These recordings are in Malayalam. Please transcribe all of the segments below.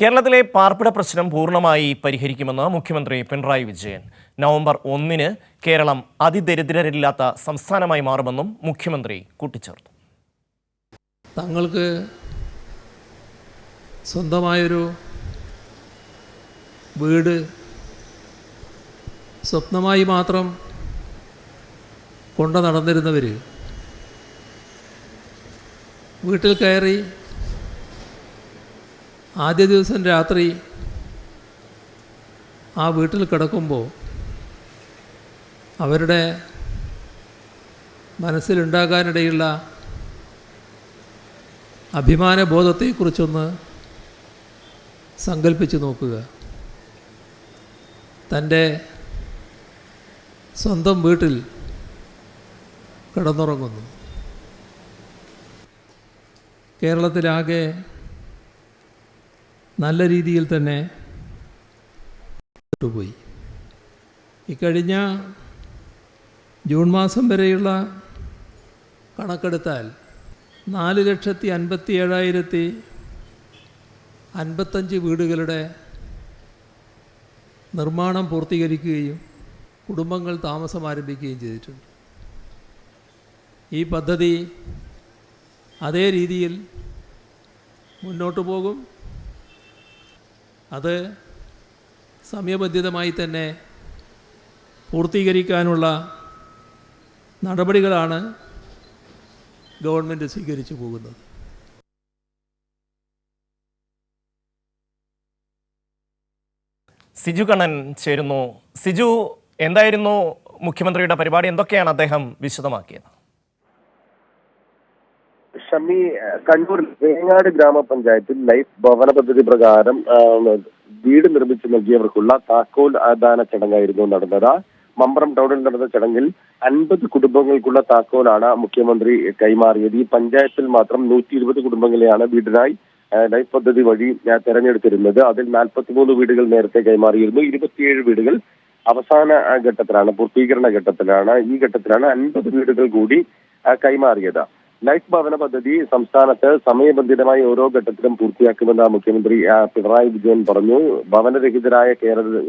കേരളത്തിലെ പാർപ്പിട പ്രശ്നം പൂർണമായി പരിഹരിക്കുമെന്ന് മുഖ്യമന്ത്രി പിണറായി വിജയൻ. നവംബർ ഒന്നിന് കേരളം അതിദരിദ്രരില്ലാത്ത സംസ്ഥാനമായി മാറുമെന്നും മുഖ്യമന്ത്രി കൂട്ടിച്ചേർത്തു. തങ്ങൾക്ക് സ്വന്തമായൊരു വീട് സ്വപ്നമായി മാത്രം കൊണ്ടു നടന്നിരുന്നവർ വീട്ടിൽ കയറി ആദ്യ ദിവസം രാത്രി ആ വീട്ടിൽ കിടക്കുമ്പോൾ അവരുടെ മനസ്സിലുണ്ടാകാനിടയുള്ള അഭിമാനബോധത്തെക്കുറിച്ചൊന്ന് സങ്കല്പിച്ച് നോക്കുക. തന്റെ സ്വന്തം വീട്ടിൽ കിടന്നുറങ്ങുന്നു. കേരളത്തിലാകെ നല്ല രീതിയിൽ തന്നെ പോയി. ഇക്കഴിഞ്ഞ ജൂൺ മാസം വരെയുള്ള കണക്കെടുത്താൽ നാല് ലക്ഷത്തി അൻപത്തി ഏഴായിരത്തി അൻപത്തഞ്ച് വീടുകളുടെ നിർമ്മാണം പൂർത്തീകരിക്കുകയും കുടുംബങ്ങൾ താമസം ആരംഭിക്കുകയും ചെയ്തിട്ടുണ്ട്. ഈ പദ്ധതി അതേ രീതിയിൽ മുന്നോട്ട് പോകും. അത് സമയബന്ധിതമായി തന്നെ പൂർത്തീകരിക്കാനുള്ള നടപടികളാണ് ഗവൺമെന്റ് സ്വീകരിച്ചു പോകുന്നത്. സിജു കണ്ണൻ ചേരുന്നു. സിജു എന്തായിരുന്നു മുഖ്യമന്ത്രിയുടെ പരിപാടി? എന്തൊക്കെയാണ് അദ്ദേഹം വിശദമാക്കിയത്? ഷമി കണ്ണൂർ വേങ്ങാട് ഗ്രാമപഞ്ചായത്തിൽ ലൈഫ് ഭവന പദ്ധതി പ്രകാരം വീട് നിർമ്മിച്ചു നൽകിയവർക്കുള്ള താക്കോൽ ദാന ചടങ്ങായിരുന്നു നടന്നത്. മമ്പറം ടൗണിൽ നടന്ന ചടങ്ങിൽ അൻപത് കുടുംബങ്ങൾക്കുള്ള താക്കോലാണ് മുഖ്യമന്ത്രി കൈമാറിയത്. ഈ പഞ്ചായത്തിൽ മാത്രം നൂറ്റി ഇരുപത് കുടുംബങ്ങളെയാണ് വീടിനായി ലൈഫ് പദ്ധതി വഴി തെരഞ്ഞെടുത്തിരുന്നത്. അതിൽ നാൽപ്പത്തിമൂന്ന് വീടുകൾ നേരത്തെ കൈമാറിയിരുന്നു. ഇരുപത്തിയേഴ് വീടുകൾ അവസാന ഘട്ടത്തിലാണ് പൂർത്തീകരണ ഘട്ടത്തിലാണ്. ഈ ഘട്ടത്തിലാണ് അൻപത് വീടുകൾ കൂടി കൈമാറിയത്. ലൈഫ് ഭവന പദ്ധതി സംസ്ഥാനത്ത് സമയബന്ധിതമായി ഓരോ ഘട്ടത്തിലും പൂർത്തിയാക്കുമെന്ന് മുഖ്യമന്ത്രി പിണറായി വിജയൻ പറഞ്ഞു. ഭവനരഹിതരായ കേരള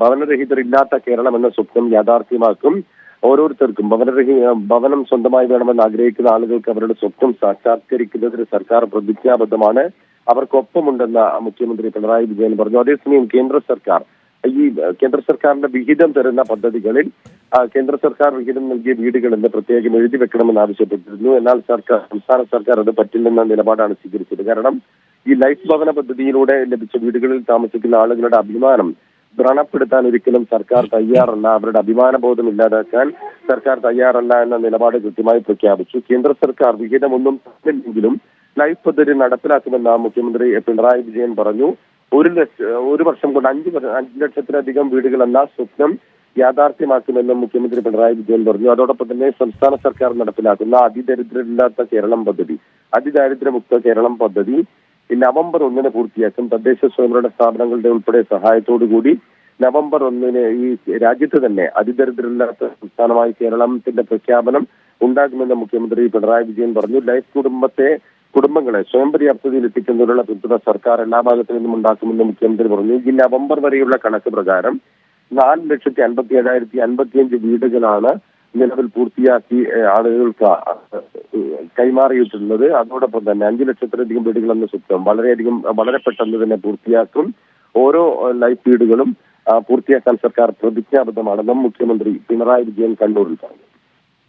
ഭവനരഹിതരില്ലാത്ത കേരളം എന്ന സ്വപ്നം യാഥാർത്ഥ്യമാക്കും ഓരോരുത്തർക്കും. ഭവനരഹി ഭവനം സ്വന്തമായി വേണമെന്ന് ആഗ്രഹിക്കുന്ന ആളുകൾക്ക് അവരുടെ സ്വപ്നം സാക്ഷാത്കരിക്കുന്നതിന് സർക്കാർ പ്രതിജ്ഞാബദ്ധമാണ്. അവർക്കൊപ്പമുണ്ടെന്ന് മുഖ്യമന്ത്രി പിണറായി വിജയൻ പറഞ്ഞു. അതേസമയം കേന്ദ്ര സർക്കാർ ഈ കേന്ദ്ര സർക്കാരിന്റെ വിഹിതം തരുന്ന പദ്ധതികളിൽ കേന്ദ്ര സർക്കാർ വിഹിതം നൽകിയ വീടുകൾ എന്ന് പ്രത്യേകം എഴുതി വെക്കണമെന്ന് ആവശ്യപ്പെട്ടിരുന്നു. എന്നാൽ സർക്കാർ സംസ്ഥാന സർക്കാർ അത് പറ്റില്ലെന്ന നിലപാടാണ് സ്വീകരിച്ചത്. കാരണം ഈ ലൈഫ് ഭവന പദ്ധതിയിലൂടെ ലഭിച്ച വീടുകളിൽ താമസിക്കുന്ന ആളുകളുടെ അഭിമാനം വ്രണപ്പെടുത്താൻ ഒരിക്കലും സർക്കാർ തയ്യാറല്ല. അവരുടെ അഭിമാന ബോധം ഇല്ലാതാക്കാൻ സർക്കാർ തയ്യാറല്ല എന്ന നിലപാട് കൃത്യമായി പ്രഖ്യാപിച്ചു. കേന്ദ്ര സർക്കാർ വിഹിതമൊന്നും തന്നില്ലെങ്കിലും ലൈഫ് പദ്ധതി നടപ്പിലാക്കുമെന്ന് മുഖ്യമന്ത്രി പിണറായി വിജയൻ പറഞ്ഞു. ഒരു ലക്ഷം ഒരു വർഷം കൊണ്ട് അഞ്ച് അഞ്ച് ലക്ഷത്തിലധികം വീടുകളല്ല സ്വപ്നം യാഥാർത്ഥ്യമാക്കുമെന്നും മുഖ്യമന്ത്രി പിണറായി വിജയൻ പറഞ്ഞു. അതോടൊപ്പം തന്നെ സംസ്ഥാന സർക്കാർ നടപ്പിലാക്കുന്ന അതിദരിദ്രരില്ലാത്ത കേരളം പദ്ധതി അതിദാരിദ്ര്യമുക്ത കേരളം പദ്ധതി നവംബർ ഒന്നിന് പൂർത്തിയാക്കും. തദ്ദേശ സ്വയംഭരണ സ്ഥാപനങ്ങളുടെ ഉൾപ്പെടെ സഹായത്തോടു കൂടി നവംബർ ഒന്നിന് ഈ രാജ്യത്ത് തന്നെ അതിദരിദ്രമില്ലാത്ത സംസ്ഥാനമായി കേരളത്തിന്റെ പ്രഖ്യാപനം ഉണ്ടാകുമെന്ന് മുഖ്യമന്ത്രി പിണറായി വിജയൻ പറഞ്ഞു. ലൈഫ് കുടുംബത്തെ കുടുംബങ്ങളെ സ്വയം പര്യാപ്തതയിൽ എത്തിക്കുന്നതിനുള്ള പിന്തുണ സർക്കാർ എല്ലാ ഭാഗത്തു നിന്നും ഉണ്ടാക്കുമെന്ന് മുഖ്യമന്ത്രി പറഞ്ഞു. ഈ നവംബർ വരെയുള്ള കണക്ക് പ്രകാരം നാല് ലക്ഷത്തി അൻപത്തി ഏഴായിരത്തി അൻപത്തിയഞ്ച് വീടുകളാണ് നിലവിൽ പൂർത്തിയാക്കി ആളുകൾക്ക് കൈമാറിയിട്ടുള്ളത്. അതോടൊപ്പം തന്നെ അഞ്ചു ലക്ഷത്തിലധികം വീടുകൾ എന്ന സ്വപ്നം വളരെയധികം വളരെ പെട്ടെന്ന് തന്നെ പൂർത്തിയാക്കും. ഓരോ ലൈഫ് വീടുകളും പൂർത്തിയാക്കാൻ സർക്കാർ പ്രതിജ്ഞാബദ്ധമാണെന്നും മുഖ്യമന്ത്രി പിണറായി വിജയൻ കണ്ണൂരിൽ പറഞ്ഞു.